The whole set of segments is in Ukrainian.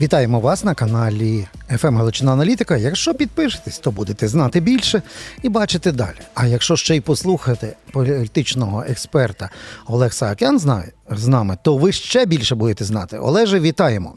Вітаємо вас на каналі FM Галичина Аналітика. Якщо підпишетесь, то будете знати більше і бачити далі. А якщо ще й послухати політичного експерта Олег Саакян з нами, то ви ще більше будете знати. Олеже, вітаємо.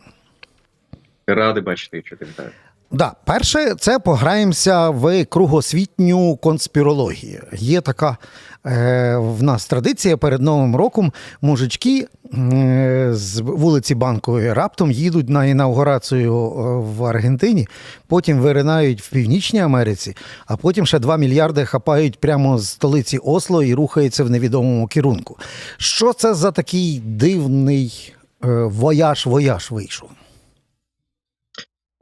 Радий бачити і ти вітаю. Да, перше, це пограємося в кругосвітню конспірологію. Є така е, в нас традиція перед Новим роком. Мужички е, з вулиці Банкової раптом їдуть на інаугурацію е, в Аргентині, потім виринають в Північній Америці, а потім ще 2 мільярди хапають прямо з столиці Осло і рухаються в невідомому керунку. Що це за такий дивний е, вояж-вояж вийшов?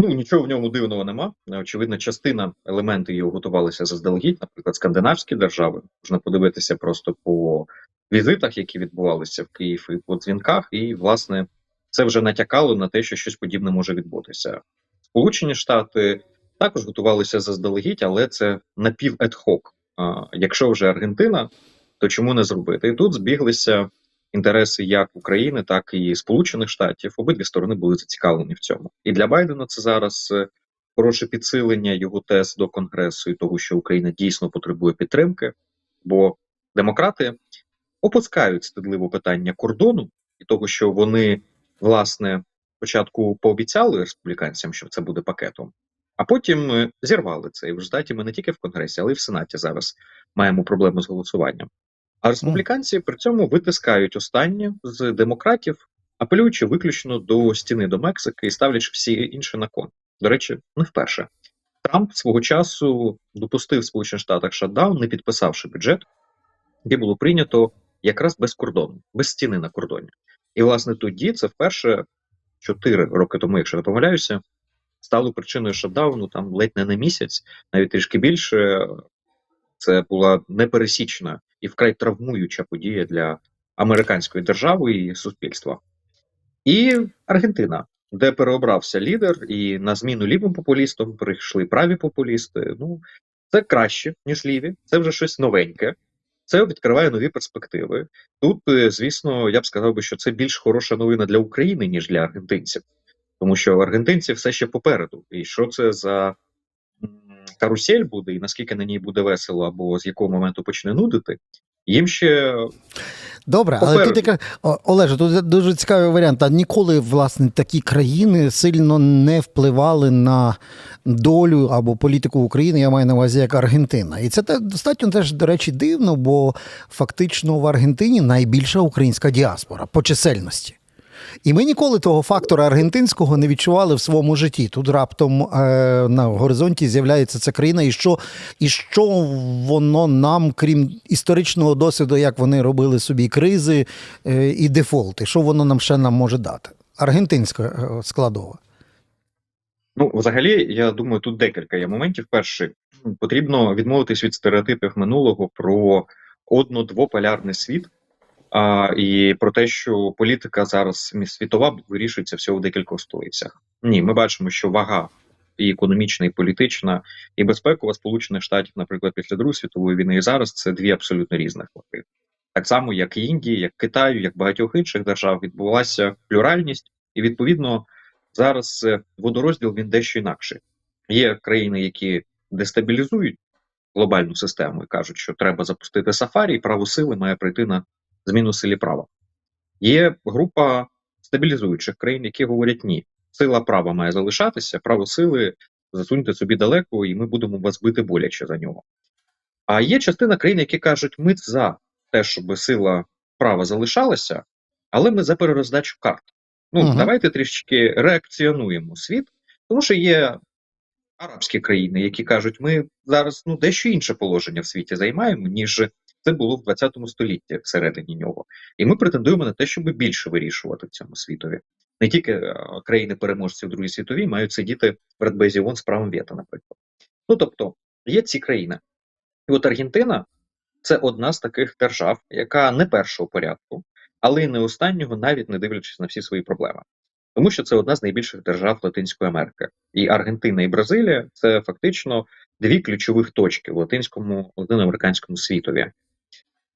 Ну нічого в ньому дивного нема. Очевидно, частина елементів його готувалися заздалегідь, наприклад, скандинавські держави. Можна подивитися просто по візитах, які відбувалися в Київ, і по дзвінках, і власне це вже натякало на те, що щось подібне може відбутися. Сполучені Штати також готувалися заздалегідь, але це напів едхок. Якщо вже Аргентина, то чому не зробити? І тут збіглися інтереси як України, так і Сполучених Штатів. Обидві сторони були зацікавлені в цьому. І для Байдена це зараз е, хороше підсилення його тез до Конгресу і того, що Україна дійсно потребує підтримки, бо демократи опускають стидливо питання кордону і того, що вони власне спочатку пообіцяли республіканцям, що це буде пакетом. А потім е, зірвали це. І в результаті ми не тільки в Конгресі, але й в Сенаті зараз маємо проблему з голосуванням. А республіканці при цьому витискають останнє з демократів, апелюючи виключно до стіни до Мексики і ставлячи всі інші на кон. До речі, не вперше. Трамп свого часу допустив Сполучених Штатах шатдаун, не підписавши бюджет, який було прийнято якраз без кордону, без стіни на кордоні. І, власне, тоді це вперше, чотири роки тому, якщо не помиляюся, стало причиною шатдауну там ледь не на місяць, навіть трішки більше. Це була непересічна і вкрай травмуюча подія для американської держави і суспільства. І Аргентина, де переобрався лідер, і на зміну лівим популістам прийшли праві популісти. Ну, це краще, ніж ліві, це вже щось новеньке. Це відкриває нові перспективи. Тут, е, звісно, я б сказав би, що це більш хороша новина для України, ніж для аргентинців, тому що аргентинці все ще попереду. І що це за карусель буде, і наскільки на ній буде весело, або з якого моменту почне нудити, їм ще. Добре, але тут яка Олеже, тут дуже цікавий варіант. А ніколи власне такі країни сильно не впливали на долю або політику України. Я маю на увазі як Аргентина. І це достатньо теж, до речі, дивно, бо фактично в Аргентині найбільша українська діаспора по чисельності. І ми ніколи того фактора аргентинського не відчували в своєму житті. Тут раптом е, на горизонті з'являється ця країна, і що, і що воно нам, крім історичного досвіду, як вони робили собі кризи е, і дефолти, що воно нам ще нам може дати? Аргентинська е, складова. Ну, взагалі, я думаю, тут декілька є моментів. Перший потрібно відмовитись від стереотипів минулого про одно-двополярний світ. А, і про те, що політика зараз світова вирішується всього в декількох столицях. Ні, ми бачимо, що вага і економічна, і політична, і безпекова Сполучених Штатів, наприклад, після Другої світової війни, і зараз це дві абсолютно різних ваги. Так само, як і Індії, як Китаю, як багатьох інших держав, відбулася плюральність, і відповідно зараз е, водорозділ він дещо інакший. Є країни, які дестабілізують глобальну систему і кажуть, що треба запустити сафарі, і право сили має прийти на зміну силі права. Є група стабілізуючих країн, які говорять ні, сила права має залишатися, право сили засуньте собі далеко, і ми будемо вас бити боляче за нього. А є частина країн, які кажуть, ми за те, щоб сила права залишалася, але ми за перероздачу карт. Ну, Мгм. давайте трішки реакціонуємо світ, тому що є арабські країни, які кажуть, ми зараз ну дещо інше положення в світі займаємо, ніж це було в 20 столітті всередині нього. І ми претендуємо на те, щоб більше вирішувати в цьому світові. Не тільки е, країни-переможці в Другій світовій мають сидіти в Радбезі ООН з правом вето, наприклад. Ну тобто, є ці країни. І от Аргентина це одна з таких держав, яка не першого порядку, але й не останнього, навіть не дивлячись на всі свої проблеми. Тому що це одна з найбільших держав Латинської Америки. І Аргентина і Бразилія це фактично дві ключових точки в латинському латиноамериканському світові.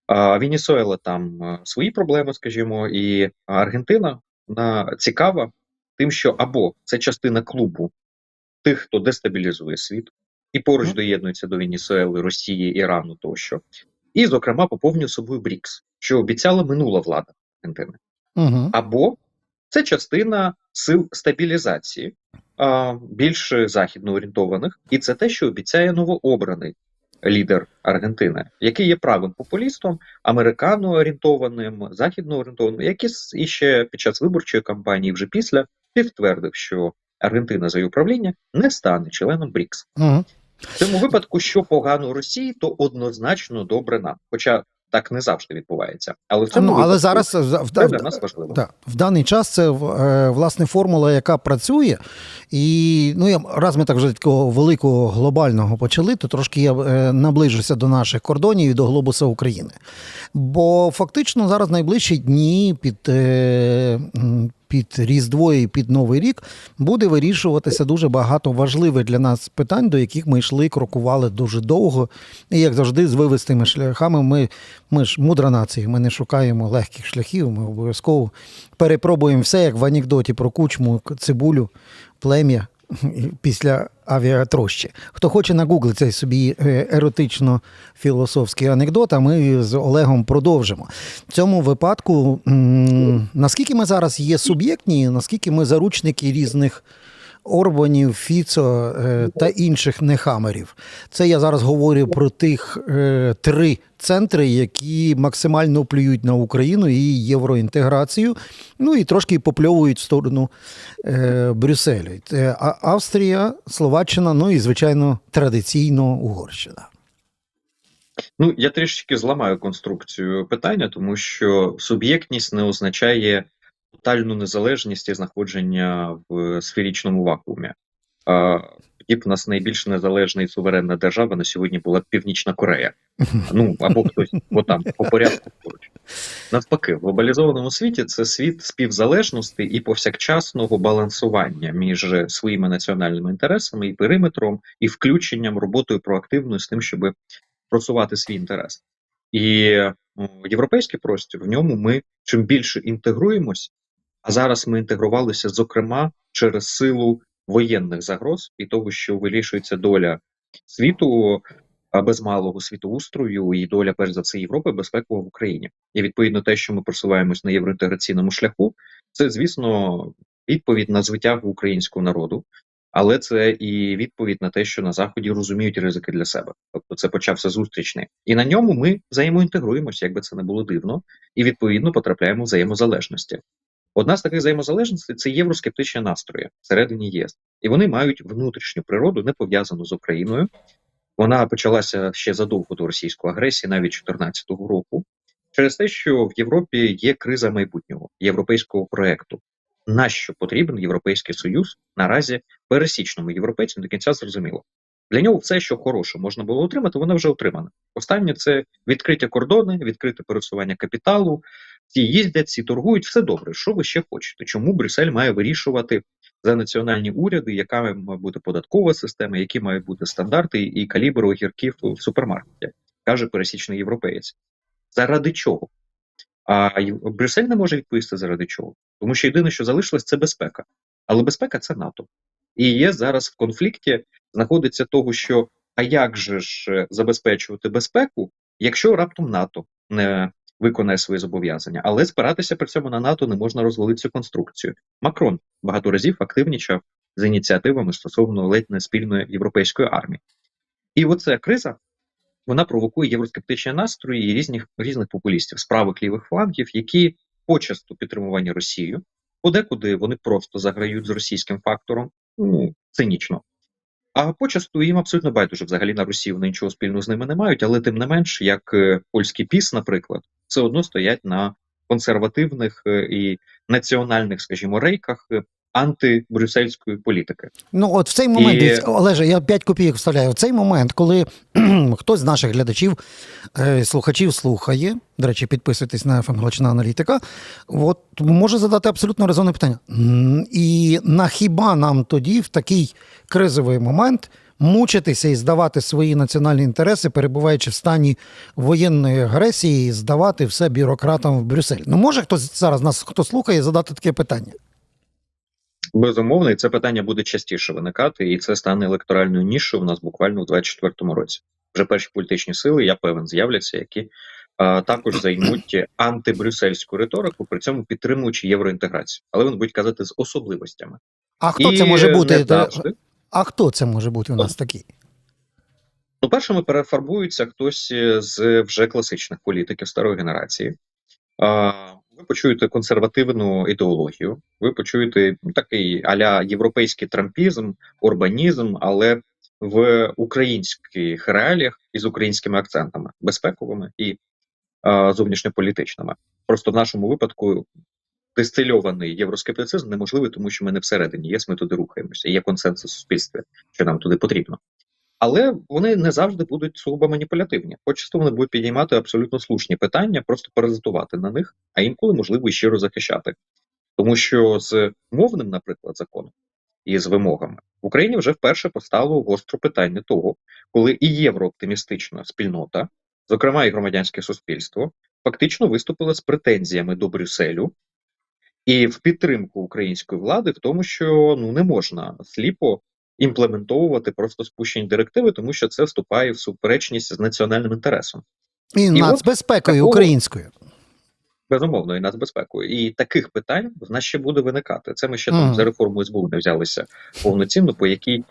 Венесуела там свої проблеми, скажімо, і Аргентина на цікава тим, що або це частина клубу тих, хто дестабілізує світ, і поруч доєднується до Венесуели, Росії, Ірану тощо, і, зокрема, поповнює собою БРІКС, що обіцяла минула влада Аргентини. Угу. Або це частина сил стабілізації, більш західно орієнтованих, і це те, що обіцяє новообраний лідер Аргентини, який є правим популістом, американо орієнтованим, західно орієнтованим, який іще під час виборчої кампанії, вже після, підтвердив, що Аргентина за її управління не стане членом БРІКС. Угу. В цьому випадку, що погано Росії, то однозначно добре нам. Хоча так не завжди відбувається. Але в цьому Ну, але випадку зараз в, в, для нас важливо. Да. В даний час це е, власне формула, яка працює. І ну, я, раз ми так вже такого великого глобального почали, то трошки я е, наближуся до наших кордонів і до глобуса України. Бо фактично зараз найближчі дні під, е, під Різдво і під Новий рік буде вирішуватися дуже багато важливих для нас питань, до яких ми йшли, крокували дуже довго. І як завжди, з вивестими шляхами ми, ми ж мудра нація, ми не шукаємо легких шляхів, ми обов'язково перепробуємо все, як в анекдоті про кучму, цибулю, плем'я після авіатрощі. Хто хоче нагуглити собі е, еротично-філософський анекдот, а ми з Олегом продовжимо. В цьому випадку, наскільки ми зараз є суб'єктні, наскільки ми заручники різних. Орбанів, Фіцо е, та інших нехамерів. Це я зараз говорю про тих е, три центри, які максимально плюють на Україну і євроінтеграцію, ну і трошки попльовують в сторону е, Брюсселю. Австрія, Словаччина, ну і, звичайно, традиційно Угорщина. Ну, я трішечки зламаю конструкцію питання, тому що суб'єктність не означає тотальну незалежність і знаходження в сферичному вакуумі. Тоді б у нас найбільш незалежна і суверенна держава на сьогодні була Північна Корея. Ну або хтось отам по порядку поруч. Навпаки, в глобалізованому світі це світ співзалежності і повсякчасного балансування між своїми національними інтересами і периметром, і включенням роботою проактивною з тим, щоб просувати свій інтерес. І європейський простір в ньому ми чим більше інтегруємось, а зараз ми інтегрувалися, зокрема, через силу воєнних загроз і того, що вирішується доля світу без малого світоустрою, і доля, перш за все, Європи безпекова в Україні. І відповідно те, що ми просуваємось на євроінтеграційному шляху, це звісно відповідь на звитягу українського народу. Але це і відповідь на те, що на заході розуміють ризики для себе. Тобто це почався зустрічний, і на ньому ми взаємоінтегруємося, якби це не було дивно, і відповідно потрапляємо в взаємозалежності. Одна з таких взаємозалежностей це євроскептичні настрої всередині ЄС, і вони мають внутрішню природу, не пов'язану з Україною. Вона почалася ще задовго до російської агресії, навіть 2014 року, через те, що в Європі є криза майбутнього європейського проекту. Нащо потрібен європейський союз наразі пересічному європейцю до кінця зрозуміло. Для нього все, що хороше можна було отримати, воно вже отримане. Останнє це відкриті кордони, відкрите пересування капіталу. Всі їздять, всі торгують, все добре. Що ви ще хочете? Чому Брюссель має вирішувати за національні уряди, яка має бути податкова система, які мають бути стандарти і калібр огірків в супермаркеті, каже пересічний європеєць. Заради чого? А Брюссель не може відповісти заради чого, тому що єдине, що залишилось, це безпека. Але безпека це НАТО. І є зараз в конфлікті знаходиться того, що а як же ж е, забезпечувати безпеку, якщо раптом НАТО не виконає свої зобов'язання, але спиратися при цьому на НАТО не можна розвалити цю конструкцію. Макрон багато разів активнічав з ініціативами стосовно ледь не спільної європейської армії. І оця криза вона провокує євроскептичні настрої різних різних популістів з правих лівих флангів, які почасту підтримувані Росією, подекуди вони просто заграють з російським фактором, ну цинічно. А почасту їм абсолютно байдуже взагалі на Росію вони нічого спільного з ними не мають, але тим не менш, як е, польський піс, наприклад, все одно стоять на консервативних е, і національних, скажімо, рейках е, антибрюссельської політики. Ну, от в цей момент, І- Олеже, я 5 копійок вставляю. В цей момент, коли хтось з наших глядачів, е, слухачів слухає, до речі, підписуйтесь на ФМ Галичина Аналітика, от може задати абсолютно резонне питання. І на хіба нам тоді, в такий кризовий момент, мучитися і здавати свої національні інтереси, перебуваючи в стані воєнної агресії, і здавати все бюрократам в Брюссель? Ну, може хтось зараз нас, хто слухає, задати таке питання? Безумовно, і це питання буде частіше виникати, і це стане електоральною нішою у нас буквально у 2024 році. Вже перші політичні сили, я певен, з'являться, які а, також займуть антибрюссельську риторику, при цьому підтримуючи євроінтеграцію. Але вони будуть казати з особливостями. А хто І це може бути? не завжди. А хто це може бути у нас такий? Ну, першими перефарбується хтось з вже класичних політиків старої генерації. Ви почуєте консервативну ідеологію, ви почуєте такий аля європейський трампізм, урбанізм, але в українських реаліях і з українськими акцентами, безпековими і зовнішньополітичними. Просто в нашому випадку дистильований євроскептицизм неможливий, тому що ми не всередині ЄС, ми туди рухаємося. Є консенсус в суспільстві, що нам туди потрібно. Але вони не завжди будуть сугубо маніпулятивні. Почасто вони будуть підіймати абсолютно слушні питання, просто паразитувати на них, а інколи можливо і щиро захищати. Тому що з мовним, наприклад, законом і з вимогами в Україні вже вперше постало гостро питання того, коли і єврооптимістична спільнота, зокрема і громадянське суспільство, фактично виступили з претензіями до Брюсселю і в підтримку української влади в тому, що ну не можна сліпо імплементовувати просто спущені директиви, тому що це вступає в суперечність з національним інтересом. І, І нацбезпекою такого- українською. Безумовно, і нацбезпекою. І таких питань в нас ще буде виникати. Це ми ще Мгм. там за реформу СБУ не взялися повноцінно, по якій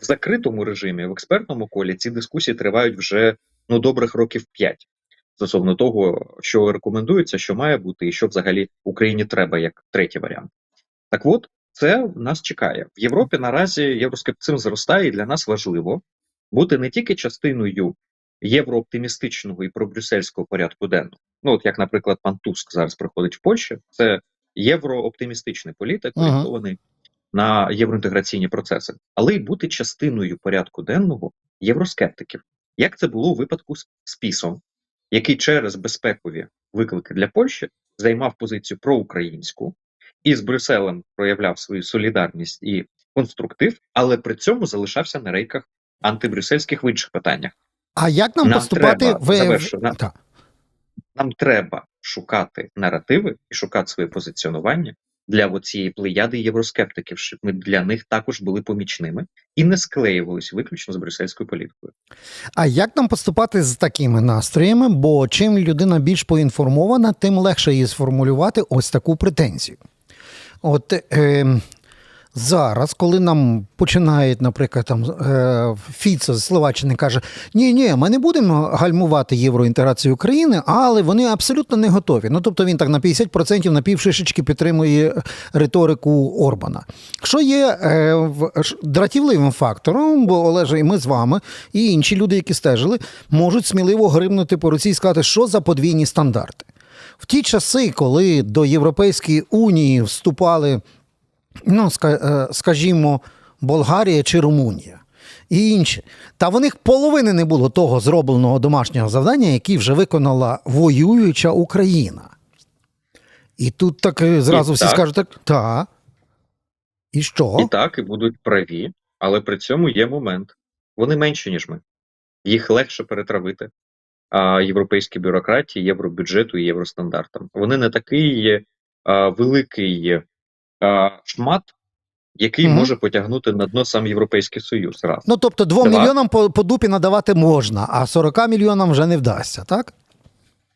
в закритому режимі, в експертному колі ці дискусії тривають вже ну добрих років п'ять стосовно того, що рекомендується, що має бути, і що взагалі Україні треба як третій варіант. Так от, це нас чекає в Європі. Наразі євроскептицизм зростає, і для нас важливо бути не тільки частиною єврооптимістичного і пробрюссельського порядку денного. Ну, от як, наприклад, пан Туск зараз приходить в Польщу, це єврооптимістичний політик, Ага. на євроінтеграційні процеси, але й бути частиною порядку денного євроскептиків. Як це було у випадку з спісом, який через безпекові виклики для Польщі займав позицію проукраїнську і з Брюсселем проявляв свою солідарність і конструктив, але при цьому залишався на рейках антибрюссельських в інших питаннях. А як нам, Нам поступати треба, в... завершу, на- Так. Нам треба шукати наративи і шукати своє позиціонування для цієї плеяди євроскептиків, щоб ми для них також були помічними і не склеювалися виключно з брюссельською політикою. А як нам поступати з такими настроями? Бо чим людина більш поінформована, тим легше її сформулювати ось таку претензію. От е, зараз, коли нам починають, наприклад, там е, Фіцо з Словаччини каже: ні, ні, ми не будемо гальмувати євроінтеграцію України, але вони абсолютно не готові. Ну тобто він так на 50% на півшишечки підтримує риторику Орбана. Що є е, дратівливим фактором, бо Олеже, і ми з вами, і інші люди, які стежили, можуть сміливо гримнути по руці і сказати, що за подвійні стандарти. В ті часи, коли до Європейської унії вступали, ну, е, скажімо, Болгарія чи Румунія. І інші. Та в них половини не було того зробленого домашнього завдання, яке вже виконала воююча Україна. І тут так е, зразу І всі так. скажуть, так, та. І що? І так, і будуть праві, але при цьому є момент. Вони менші, ніж ми. Їх легше перетравити. А європейські бюрократії, євробюджету і євростандартам. Вони не такий а, великий шмат, який Мгм. може потягнути на дно сам Європейський Союз. Раз. Ну, тобто, двом Два. мільйонам по, по дупі надавати можна, а 40 мільйонам вже не вдасться, так?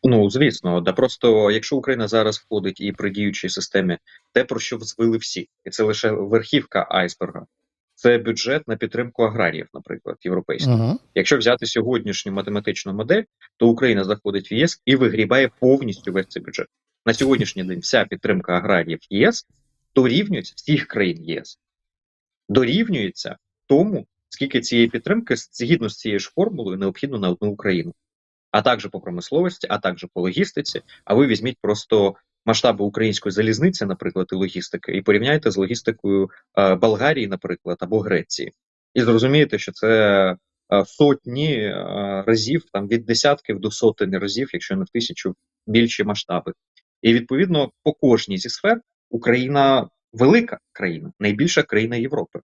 Ну, звісно, да просто якщо Україна зараз входить і при діючій системі те, про що звили всі, і це лише верхівка айсберга, це бюджет на підтримку аграріїв, наприклад, європейських. Угу. Якщо взяти сьогоднішню математичну модель, то Україна заходить в ЄС і вигрібає повністю весь цей бюджет. На сьогоднішній день вся підтримка аграріїв ЄС дорівнюється всіх країн ЄС. Дорівнюється тому, скільки цієї підтримки згідно з цією ж формулою необхідно на одну Україну, а також по промисловості, а також по логістиці. А ви візьміть просто масштаби української залізниці, наприклад, і логістики, і порівняйте з логістикою е, Болгарії, наприклад, або Греції, і зрозумієте, що це е, сотні е, разів, там від десятків до сотень разів, якщо не в тисячу більші масштаби. І відповідно по кожній зі сфер Україна велика країна, найбільша країна Європи.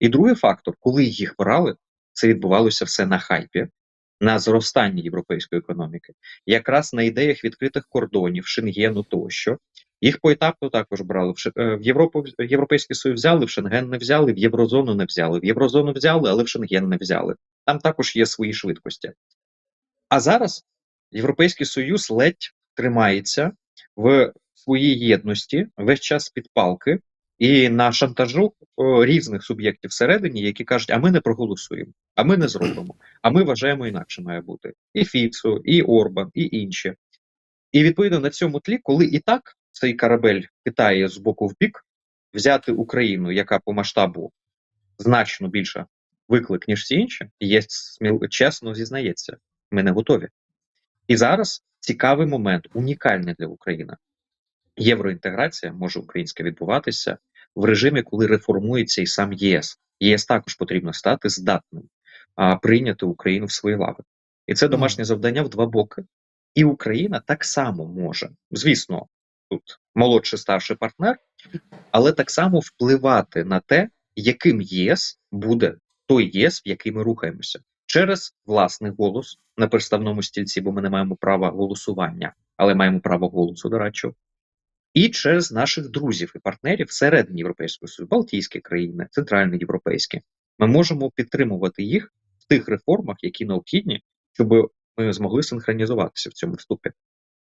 І другий фактор, коли їх брали, це відбувалося все на хайпі, на зростанні європейської економіки, якраз на ідеях відкритих кордонів, Шенгену тощо. Їх поетапно також брали. В е, Європу Європейський Союз взяли, в Шенген не взяли, в Єврозону не взяли. В Єврозону взяли, але в Шенген не взяли. Там також є свої швидкості. А зараз Європейський Союз ледь тримається в своїй єдності весь час під палки і на шантажу о, різних суб'єктів всередині, які кажуть, а ми не проголосуємо, а ми не зробимо, а ми вважаємо інакше має бути. І Фіцо, і Орбан, і інші. І відповідно на цьому тлі, коли і так цей корабель хитає з боку в бік, взяти Україну, яка по масштабу значно більша виклик, ніж всі інші, є сміл чесно зізнається, ми не готові. І зараз цікавий момент, унікальний для України. Євроінтеграція може українська відбуватися в режимі, коли реформується і сам ЄС. ЄС також потрібно стати здатним а, прийняти Україну в свої лави. І це домашнє завдання в два боки. І Україна так само може, звісно, тут молодший старший партнер, але так само впливати на те, яким ЄС буде той ЄС, в який ми рухаємося, через власний голос на представному стільці, бо ми не маємо права голосування, але маємо право голосу, до речі, і через наших друзів і партнерів всередині Європейського Союзу, Балтійські країни, центральноєвропейські. Ми можемо підтримувати їх в тих реформах, які необхідні, щоб ми змогли синхронізуватися в цьому вступі.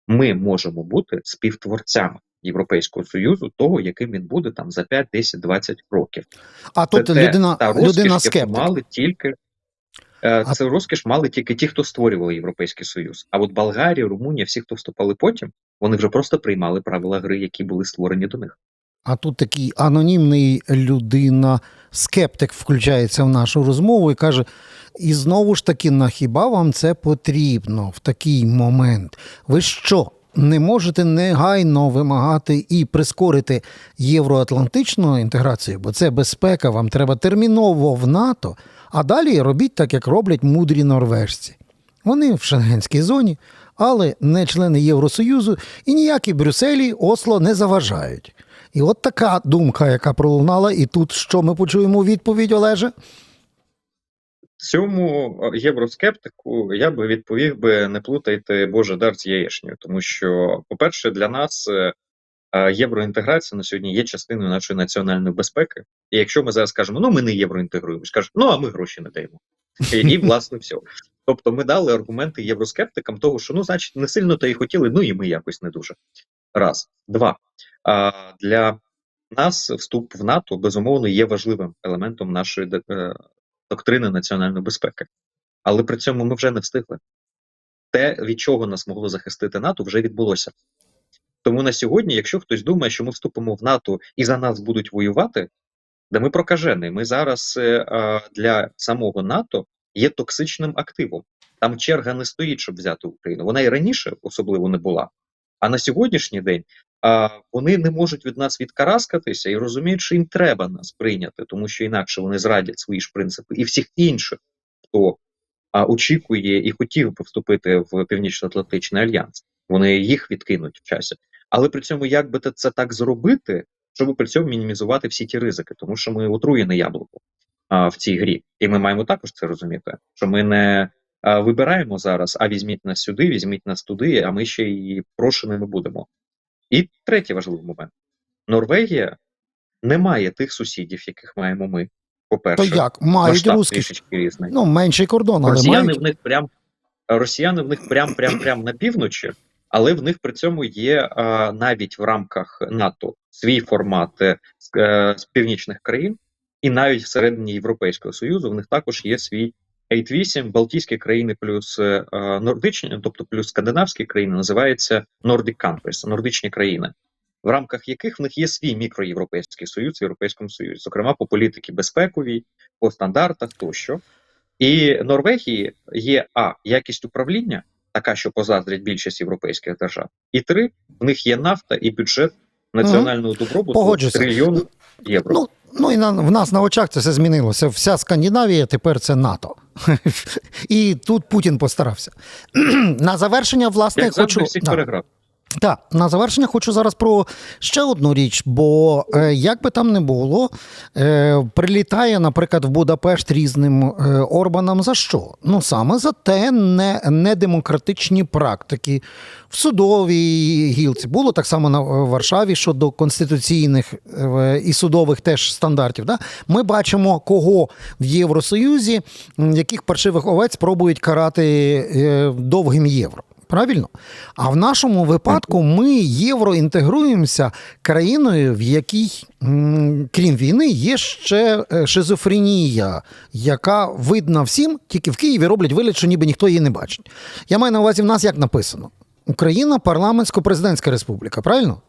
Ми можемо бути співтворцями Європейського Союзу, того, яким він буде там за 5, 10, 20 років. А тут людина, людина скептик. мали тільки. Е, Це розкіш мали тільки ті, хто створювали Європейський Союз. А от Болгарія, Румунія, всі, хто вступали потім, вони вже просто приймали правила гри, які були створені до них. А тут такий анонімний людина, скептик включається в нашу розмову і каже: і знову ж таки, на хіба вам це потрібно в такий момент? Ви що? Не можете негайно вимагати і прискорити євроатлантичну інтеграцію, бо це безпека, вам треба терміново в НАТО, а далі робіть так, як роблять мудрі норвежці. Вони в шенгенській зоні, але не члени Євросоюзу, і ніякі Брюсселі Осло не заважають. І от така думка, яка пролунала, і тут що ми почуємо відповідь, Олеже? Цьому е, євроскептику я би відповів би не плутайте Боже дар з яєшнею, тому що, по-перше, для нас е, е, євроінтеграція на сьогодні є частиною нашої національної безпеки. І якщо ми зараз скажемо, ну ми не євроінтегруємось, скажуть, ну а ми гроші не даємо. І, і власне все. Тобто ми дали аргументи євроскептикам того, що ну, значить, не сильно то і хотіли, ну і ми якось не дуже. Раз. Два. А, для нас вступ в НАТО безумовно є важливим елементом нашої доктрини національної безпеки. Але при цьому ми вже не встигли. Те, від чого нас могло захистити НАТО, вже відбулося. Тому на сьогодні, якщо хтось думає, що ми вступимо в НАТО і за нас будуть воювати, да ми прокажені. Ми зараз е, а, для самого НАТО є токсичним активом. Там черга не стоїть, щоб взяти Україну. Вона і раніше особливо не була. А на сьогоднішній день а, вони не можуть від нас відкараскатися і розуміють, що їм треба нас прийняти, тому що інакше вони зрадять свої ж принципи і всіх інших, хто а, очікує і хотів би вступити в Північно-Атлантичний альянс. Вони їх відкинуть в часі. Але при цьому, як би це так зробити, щоб при цьому мінімізувати всі ті ризики, тому що ми отруєне яблуко а, в цій грі, і ми маємо також це розуміти, що ми не вибираємо зараз, а візьміть нас сюди, візьміть нас туди, а ми ще й прошеними будемо. І третій важливий момент: Норвегія не має тих сусідів, яких маємо ми. По-перше, як? Мають русські. Ну, менший кордон, але Росіяни мають. в них прям росіяни в них прям прям прям на півночі, але в них при цьому є а, навіть в рамках НАТО свій формат е, е, з північних країн, і навіть всередині Європейського Союзу в них також є свій 8 Балтійські країни плюс е, е, нордичні, тобто плюс скандинавські країни, називається Nordic Countries, нордичні країни, в рамках яких в них є свій мікроєвропейський союз в Європейському Союзі, зокрема по політиці безпековій, по стандартах тощо. І Норвегії є а якість управління, така, що позаздрять більшість європейських держав, і три в них є нафта і бюджет національного добробуту трильйон євро. Ну, ну і на, в нас на очах це все змінилося. Вся Скандинавія тепер це НАТО. І тут Путін постарався. на завершення, власне, Як хочу. всіх да. переграв. Так, на завершення хочу зараз про ще одну річ, бо е, як би там не було, е, прилітає, наприклад, в Будапешт різним е, Орбанам за що? Ну саме за те, не, недемократичні практики в судовій гілці. Було так само на Варшаві щодо конституційних і судових теж стандартів. Да? Ми бачимо, кого в Євросоюзі, яких паршивих овець пробують карати довгим євро. Правильно? А в нашому випадку ми євроінтегруємося країною, в якій, крім війни, є ще е, шизофренія, яка видна всім, тільки в Києві роблять вигляд, що ніби ніхто її не бачить. Я маю на увазі, в нас як написано: Україна парламентсько-президентська республіка, правильно?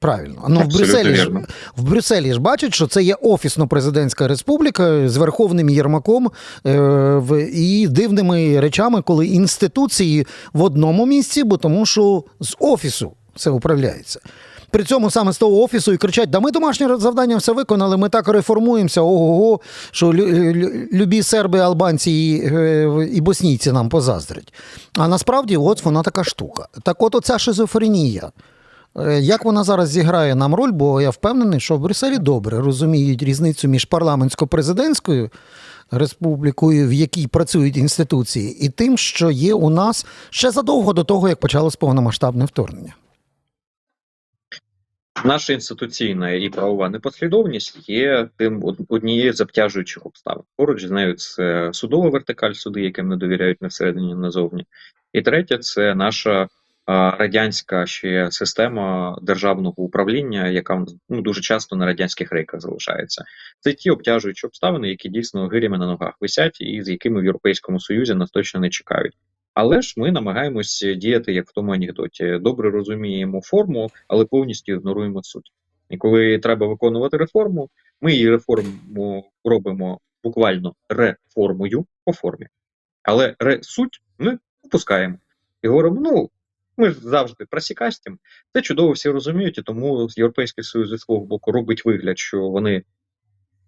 Правильно. Ну, в Брюсселі, ж, в Брюсселі ж бачать, що це є офісно-президентська республіка з верховним Єрмаком е, в, і дивними речами, коли інституції в одному місці, бо тому що з офісу це управляється. При цьому саме з того офісу і кричать: да ми домашнє завдання все виконали, ми так реформуємося, ого, що лю- лю- любі серби, албанці і, е, і боснійці нам позаздрять. А насправді, от вона така штука. Так от оця шизофренія. Е, Як вона зараз зіграє нам роль, бо я впевнений, що в Брюсселі добре розуміють різницю між парламентсько-президентською республікою, в якій працюють інституції, і тим, що є у нас ще задовго до того, як почалось повномасштабне вторгнення. Наша інституційна і правова непослідовність є тим однією з обтяжуючих обставин. Поруч з нею це судова вертикаль, суди, яким не довіряють не всередині, назовні. І третє це наша радянська ще система державного управління, яка ну, дуже часто на радянських рейках залишається. Це ті обтяжуючі обставини, які дійсно гирями на ногах висять, і з якими в Європейському Союзі нас точно не чекають. Але ж ми намагаємось діяти як в тому анекдоті. Добре розуміємо форму, але повністю ігноруємо суть. І коли треба виконувати реформу, ми її реформу робимо буквально реформою по формі, але ре суть ми опускаємо і говоримо: ну ми завжди просікастім. Це чудово всі розуміють, і тому Європейський Союз зі свого боку робить вигляд, що вони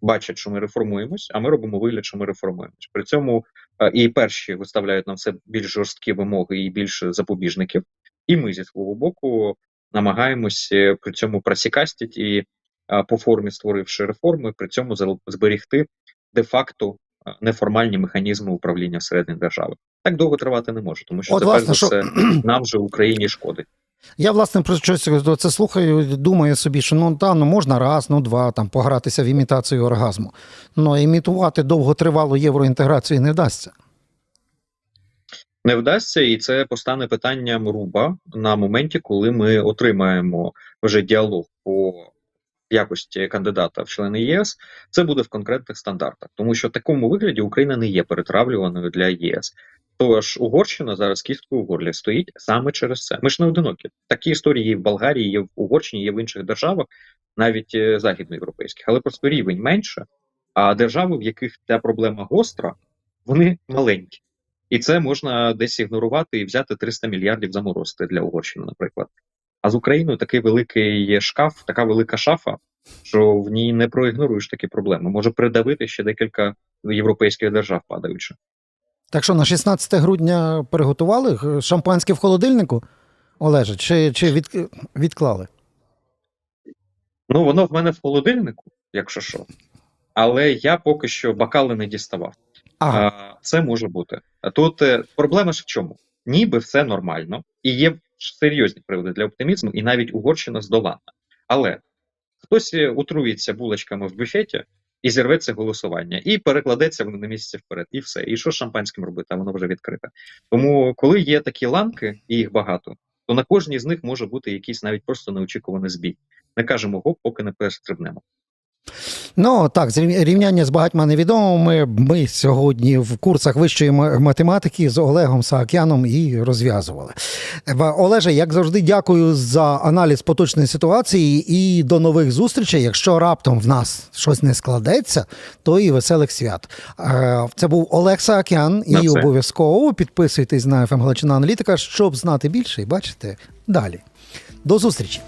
бачать, що ми реформуємось, а ми робимо вигляд, що ми реформуємось. При цьому е, і перші виставляють нам все більш жорсткі вимоги і більше запобіжників. І ми зі свого боку намагаємось е, при цьому просікастіть і е, по формі створивши реформи, при цьому зберігти де-факто неформальні механізми управління всередині держави. Так довго тривати не може, тому що От, це власне, що- все нам же Україні шкодить. Я, власне, про щось це слухаю, думаю собі, що ну та ну можна раз, ну два там погратися в імітацію оргазму. Ну імітувати довготривалу євроінтеграцію не вдасться. не вдасться, і це постане питанням руба на моменті, коли ми отримаємо вже діалог по якості кандидата в члени ЄС. Це буде в конкретних стандартах, тому що в такому вигляді Україна не є перетравлюваною для єс. Тож Угорщина зараз кісткою в горлі стоїть саме через це. Ми ж не одинокі. Такі історії є в Болгарії, є в Угорщині, є в інших державах, навіть е, західноєвропейських, але просто рівень менше. А держави, в яких ця проблема гостра, вони маленькі. І це можна десь ігнорувати і взяти 300 мільярдів заморозити для Угорщини, наприклад. А з Україною такий великий є шкаф, така велика шафа, що в ній не проігноруєш такі проблеми. Може придавити ще декілька європейських держав, падаючи. Так що на 16 грудня приготували шампанське в холодильнику, Олеже, чи, чи від, відклали? Ну, воно в мене в холодильнику, якщо що. Але я поки що бокали не діставав. Ага. Це може бути. Тут е, проблема ж в чому? Ніби все нормально, і є серйозні приводи для оптимізму, і навіть Угорщина здолана. Але хтось е, утруїться булочками в буфеті і зірветься голосування, і перекладеться воно на місяці вперед, і все. І що з шампанським робити? А воно вже відкрите. Тому, коли є такі ланки, і їх багато, то на кожній з них може бути якийсь навіть просто неочікуваний збій. Не кажемо гоп, поки не перестрибнемо. Ну так, рівняння з багатьма невідомими. Ми сьогодні в курсах вищої математики з Олегом Саакяном і розв'язували. Е, Олеже, як завжди, дякую за аналіз поточної ситуації і до нових зустрічей. Якщо раптом в нас щось не складеться, то і веселих свят. Е, Це був Олег Саакян, і обов'язково підписуйтесь на ФМ Галичина Аналітика, щоб знати більше і бачити далі. До зустрічі!